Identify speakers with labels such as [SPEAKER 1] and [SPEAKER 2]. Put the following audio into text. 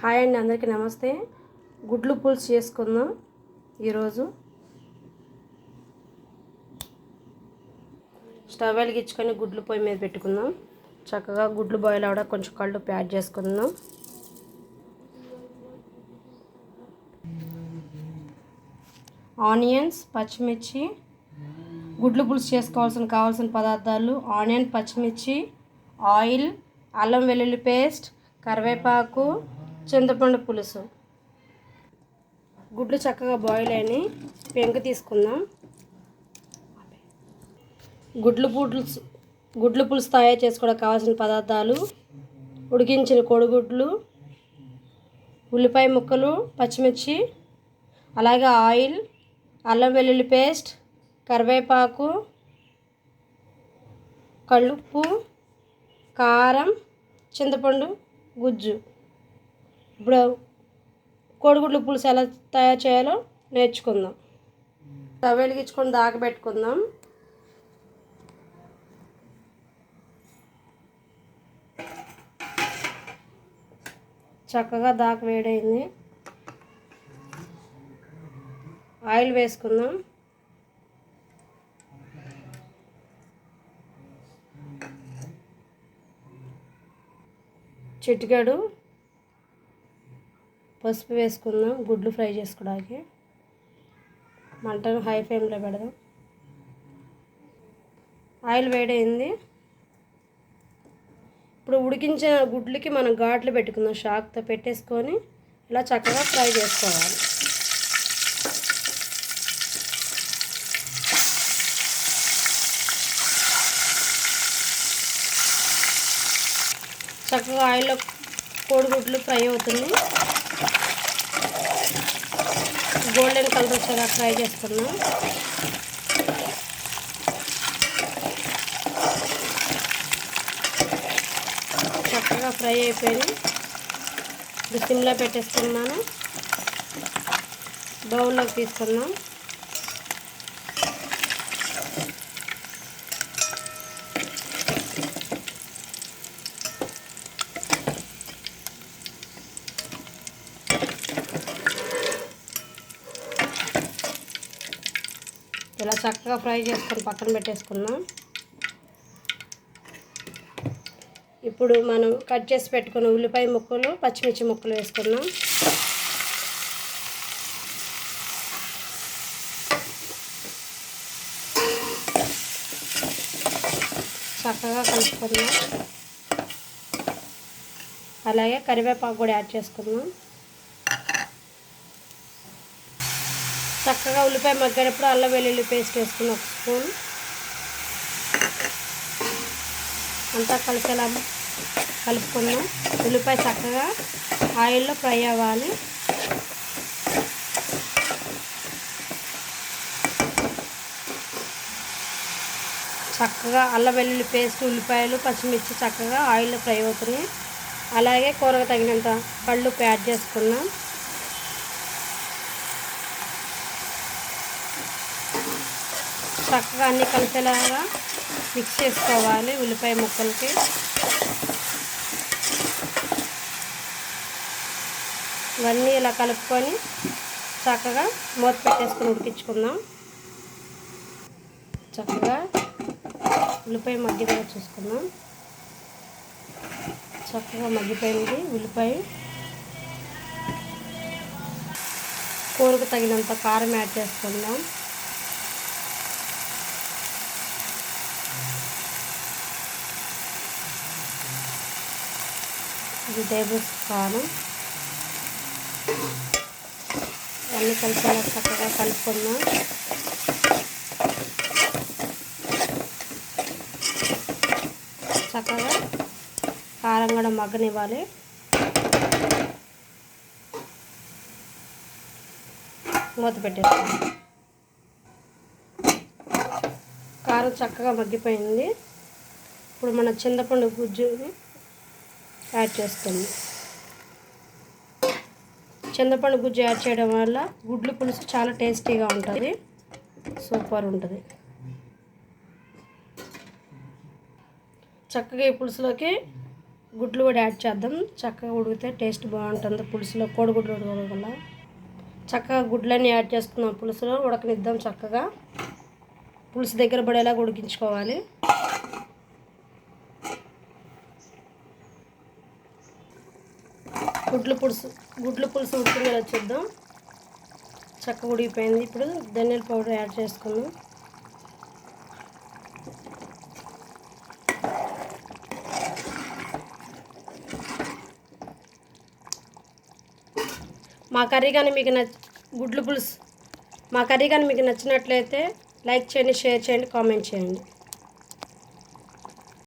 [SPEAKER 1] Hi అండి అందరికీ నమస్తే. గుడ్లు పులుసు చేసుకుందాం ఈరోజు. స్టవ్ వెలిగించుకొని గుడ్లు పొయ్యి మీద పెట్టుకుందాం. చక్కగా గుడ్లు బాయిల్ అవడా కొంచెం కళ్ళు ప్యాడ్ చేసుకుందాం. ఆనియన్స్ పచ్చిమిర్చి. గుడ్లు పులుసు చేసుకోవాల్సిన కావాల్సిన పదార్థాలు ఆనియన్ పచ్చిమిర్చి ఆయిల్ అల్లం వెల్లుల్లి పేస్ట్ కరివేపాకు చింతపండు పులుసు. గుడ్లు చక్కగా బాయిల్ అయినాయి. పెంక తీసుకుందాం. గుడ్లు పులుసు గుడ్లు పులుసు తయారు చేసుకోవడానికి కావాల్సిన పదార్థాలు ఉడికించిన కోడిగుడ్లు ఉల్లిపాయ ముక్కలు పచ్చిమిర్చి అలాగే ఆయిల్ అల్లం వెల్లుల్లి పేస్ట్ కరివేపాకు కలుపు కారం చింతపండు గుజ్జు. ఇప్పుడు కోడిగుడ్లు పులుసు ఎలా తయారు చేయాలో నేర్చుకుందాం. స్టవ్ వెలిగించుకొని పెట్టుకుందాం. చక్కగా దాక వేడైంది. ఆయిల్ వేసుకుందాం. చిటికెడు. పసుపు వేసుకుందాం గుడ్లు ఫ్రై చేసుకోవడానికి. మంటను హై ఫ్లేమ్లో పెడదాం. ఆయిల్ వేడైంది. ఇప్పుడు ఉడికించిన గుడ్లకి మనం ఘాట్లు పెట్టుకుందాం షాక్తో పెట్టేసుకొని ఇలా చక్కగా ఫ్రై చేసుకోవాలి. చక్కగా ఆయిల్లో కోడిగుడ్లు ఫ్రై అవుతుంది. గోల్డెన్ కలర్ వచ్చేలా ఫ్రై చేసుకున్నాం చక్కగా ఫ్రై అయిపోయింది. ఇప్పుడు సిమ్లో పెట్టేసుకున్నాను. బౌల్లోకి తీసుకున్నాం ఇలా చక్కగా ఫ్రై చేసుకొని పక్కన పెట్టేసుకున్నాం ఇప్పుడు మనం కట్ చేసి పెట్టుకున్న ఉల్లిపాయ ముక్కలు పచ్చిమిర్చి ముక్కలు వేసుకున్నాం చక్కగా కలుపుకుందాం. అలాగే కరివేపాకు కూడా యాడ్ చేసుకుందాం. చక్కగా ఉల్లిపాయ మగ్గేటప్పుడు అల్లం వెల్లుల్లి పేస్ట్ వేసుకుని ఒక స్పూన్. అంతా కలిసేలా కలుపుకుందాం. ఉల్లిపాయ చక్కగా ఆయిల్లో ఫ్రై అవ్వాలి. చక్కగా అల్లం వెల్లుల్లి పేస్ట్ ఉల్లిపాయలు పచ్చిమిర్చి చక్కగా ఆయిల్లో ఫ్రై అవుతున్నాయి. అలాగే కూరకు తగినంత కళ్ళు యాడ్ చేసుకున్నాం చక్కగా అన్నీ కలిసేలాగా మిక్స్ చేసుకోవాలి ఉల్లిపాయ ముక్కలకి. ఇవన్నీ ఇలా కలుపుకొని చక్కగా మూత పెట్టేసుకుని ఉడికించుకుందాం. చక్కగా ఉల్లిపాయ మగ్గిపోయి చూసుకుందాం. చక్కగా మగ్గిపోయింది ఉల్లిపాయ. కూరకు తగినంత కారం యాడ్ చేసుకుందాం. ఇది టేబుల్ కారం అన్నీ కలిసేలా చక్కగా కలుపుకుందాం. చక్కగా కారం కూడా మగ్గనివ్వాలి. మూత పెట్టేస్తాం కారం చక్కగా మగ్గిపోయింది. ఇప్పుడు మన చింతపండు గుజ్జుని యాడ్ చేస్తాము చింతపండు గుజ్జు యాడ్ చేయడం వల్ల గుడ్లు పులుసు చాలా టేస్టీగా ఉంటుంది. సూపర్ ఉంటుంది. చక్కగా ఈ పులుసులోకి గుడ్లు కూడా యాడ్ చేద్దాం. చక్కగా ఉడికితే టేస్ట్ బాగుంటుంది పులుసులో కోడిగుడ్లు ఉడకడం వల్ల. చక్కగా గుడ్లన్నీ యాడ్ చేసుకుందాం పులుసులో ఉడకనిద్దాం చక్కగా. పులుసు దగ్గర పడేలా ఉడికించుకోవాలి. గుడ్లు పులుసు గుడ్లు పులుసు ఉడికిందో చూద్దాం. చక్కగా ఉడికిపోయింది. ఇప్పుడు ధనియాల పౌడర్ యాడ్ చేసుకుందాం. మా కర్రీ కానీ మీకు నచ్చ గుడ్లు పులుసు మా కర్రీ కానీ మీకు నచ్చినట్లయితే లైక్ చేయండి షేర్ చేయండి కామెంట్ చేయండి.